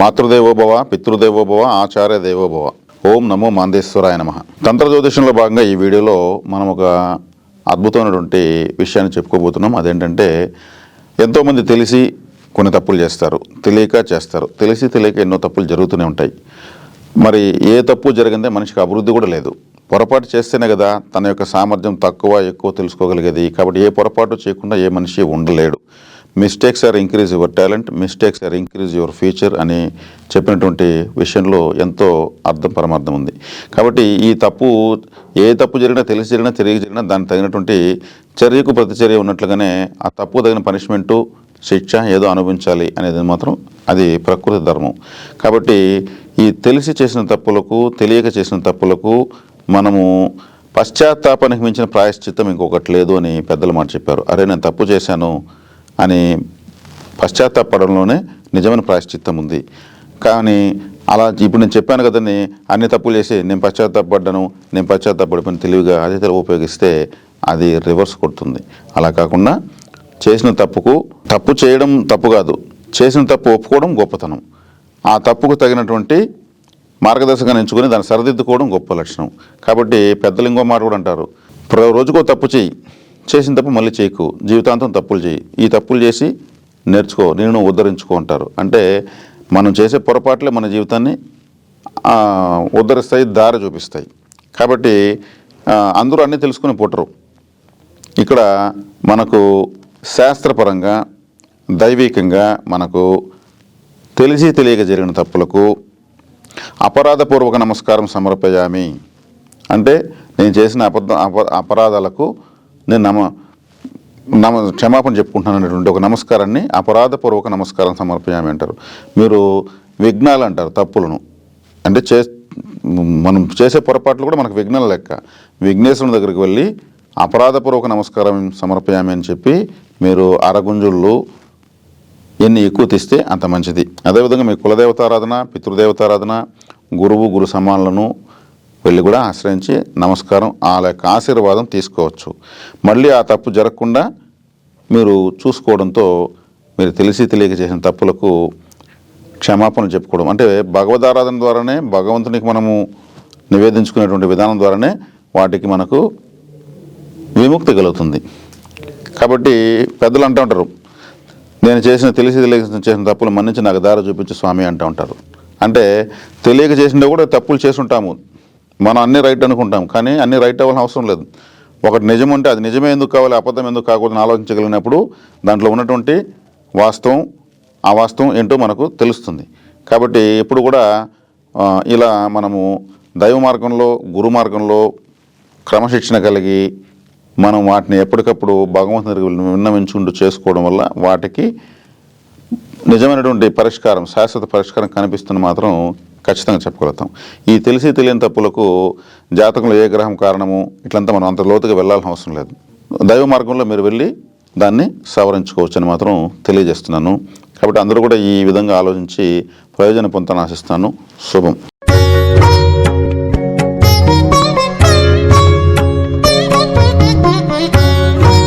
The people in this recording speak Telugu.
మాతృదేవోభవ పితృదేవోభవ ఆచార్య దేవోభవ ఓం నమో మాందేశ్వరాయ నమ. తంత్ర జ్యోతిషంలో భాగంగా ఈ వీడియోలో మనం ఒక అద్భుతమైనటువంటి విషయాన్ని చెప్పుకోబోతున్నాం. అదేంటంటే ఎంతోమంది తెలిసి కొన్ని తప్పులు చేస్తారు తెలియక చేస్తారు. తెలిసి తెలియక ఎన్నో తప్పులు జరుగుతూనే ఉంటాయి. మరి ఏ తప్పు జరిగిందే మనిషికి అభివృద్ధి కూడా లేదు. పొరపాటు చేస్తేనే కదా తన యొక్క సామర్థ్యం తక్కువ ఎక్కువ తెలుసుకోగలిగేది. కాబట్టి ఏ పొరపాటు చేయకుండా ఏ మనిషి ఉండలేడు. Mistakes are increase your talent mistakes are increase your future అని చెప్పినటువంటి విషయంలో ఎంతో అర్థం పరమార్థం ఉంది. కాబట్టి ఈ తప్పు ఏ తప్పు జరిగినా తెలిసి జరిగినా తెలియక జరిగినా దానికి తగినటువంటి చర్యకు ప్రతిచర్య ఉన్నట్లుగానే ఆ తప్పు తగిన పనిష్మెంటు శిక్ష ఏదో అనుభవించాలి అనేది మాత్రం అది ప్రకృతి ధర్మం. కాబట్టి ఈ తెలిసి చేసిన తప్పులకు తెలియక చేసిన తప్పులకు మనము పశ్చాత్తాపానికి మించిన ప్రాయశ్చిత్తం ఇంకొకటి లేదు అని పెద్దల మాట చెప్పారు. అరే నేను తప్పు చేశాను అని పశ్చాత్తాపడంలోనే నిజమైన ప్రాయశ్చిత్తం ఉంది. కానీ అలా ఇప్పుడు నేను చెప్పాను కదండి అన్ని తప్పులు చేసి నేను పశ్చాత్తాపడ్డాను నేను పశ్చాత్తాపడిపోయిన తెలివిగా అదే తెలివి ఉపయోగిస్తే అది రివర్స్ కొడుతుంది. అలా కాకుండా చేసిన తప్పుకు తప్పు చేయడం తప్పు కాదు చేసిన తప్పు ఒప్పుకోవడం గొప్పతనం. ఆ తప్పుకు తగినటువంటి మార్గదర్శకాన్ని ఎంచుకొని దాన్ని సరిదిద్దుకోవడం గొప్ప లక్షణం. కాబట్టి పెద్దలు ఇంకో మాట కూడా అంటారు. రోజుకో తప్పు చేయి చేసిన తప్పు మళ్ళీ చేయకు. జీవితాంతం తప్పులు చేయి. ఈ తప్పులు చేసి నేర్చుకో నేను ఉద్ధరించుకో అంటారు. అంటే మనం చేసే పొరపాట్లే మన జీవితాన్ని ఉద్ధరిస్తాయి దారి చూపిస్తాయి. కాబట్టి అందరూ అన్నీ తెలుసుకుని పుట్టరు ఇక్కడ మనకు శాస్త్రపరంగా దైవికంగా మనకు తెలిసి తెలియక జరిగిన తప్పులకు అపరాధపూర్వక నమస్కారం సమర్పయామి. అంటే నేను చేసిన అబద్ధ అప అపరాధాలకు నేను నమ నమ క్షమాపణ చెప్పుకుంటున్నాను అనేటువంటి ఒక నమస్కారాన్ని అపరాధపూర్వక నమస్కారం సమర్పయామి అంటారు. మీరు విఘ్నాలు అంటారు తప్పులను. అంటే చే మనం చేసే పొరపాట్లు కూడా మనకు విఘ్నాల లెక్క. విఘ్నేశ్వరుని దగ్గరికి వెళ్ళి అపరాధపూర్వక నమస్కారం సమర్పయామి అని చెప్పి మీరు అరగుంజుళ్ళు ఎన్ని ఎక్కువ తీస్తే అంత మంచిది. అదేవిధంగా మీ కులదేవతారాధన పితృదేవతారాధన గురువు గురు సమానులను వెళ్ళి కూడా ఆశ్రయించి నమస్కారం వాళ్ళ యొక్క ఆశీర్వాదం తీసుకోవచ్చు. మళ్ళీ ఆ తప్పు జరగకుండా మీరు చూసుకోవడంతో మీరు తెలిసి తెలియక చేసిన తప్పులకు క్షమాపణ చెప్పుకోవడం. అంటే భగవదారాధన ద్వారానే భగవంతునికి మనము నివేదించుకునేటువంటి విధానం ద్వారానే వాటికి మనకు విముక్తి కలుగుతుంది. కాబట్టి పెద్దలు అంటూ ఉంటారు నేను చేసిన తెలిసి తెలియక చేసిన తప్పులు మన్నించి నాకు దారి చూపించి స్వామి అంటూ ఉంటారు. అంటే తెలియక చేసిండే కూడా తప్పులు చేసి ఉంటాము. మనం అన్ని రైట్ అనుకుంటాం కానీ అన్ని రైట్ అవ్వాల్సిన అవసరం లేదు. ఒకటి నిజం ఉంటే అది నిజమే ఎందుకు కావాలి అబద్ధం ఎందుకు కాకూడదని ఆలోచించగలిగినప్పుడు దాంట్లో ఉన్నటువంటి వాస్తవం ఆ వాస్తవం ఏంటో మనకు తెలుస్తుంది. కాబట్టి ఎప్పుడు కూడా ఇలా మనము దైవ మార్గంలో గురు మార్గంలో క్రమశిక్షణ కలిగి మనం వాటిని ఎప్పటికప్పుడు భగవంతుని దగ్గర విన్నవించుకుంటూ చేసుకోవడం వల్ల వాటికి నిజమైనటువంటి పరిష్కారం శాశ్వత పరిష్కారం కనిపిస్తున్న మాత్రం ఖచ్చితంగా చెప్పగలుగుతాం ఈ తెలిసి తెలియని తప్పులకు జాతకంలో ఏ గ్రహం కారణము ఇట్లంతా మనం అంత లోతుగా వెళ్ళాల్సిన అవసరం లేదు. దైవ మార్గంలో మీరు వెళ్ళి దాన్ని సవరించుకోవచ్చని మాత్రం తెలియజేస్తున్నాను. కాబట్టి అందరూ కూడా ఈ విధంగా ఆలోచించి ప్రయోజనం పొందని ఆశిస్తాను శుభం.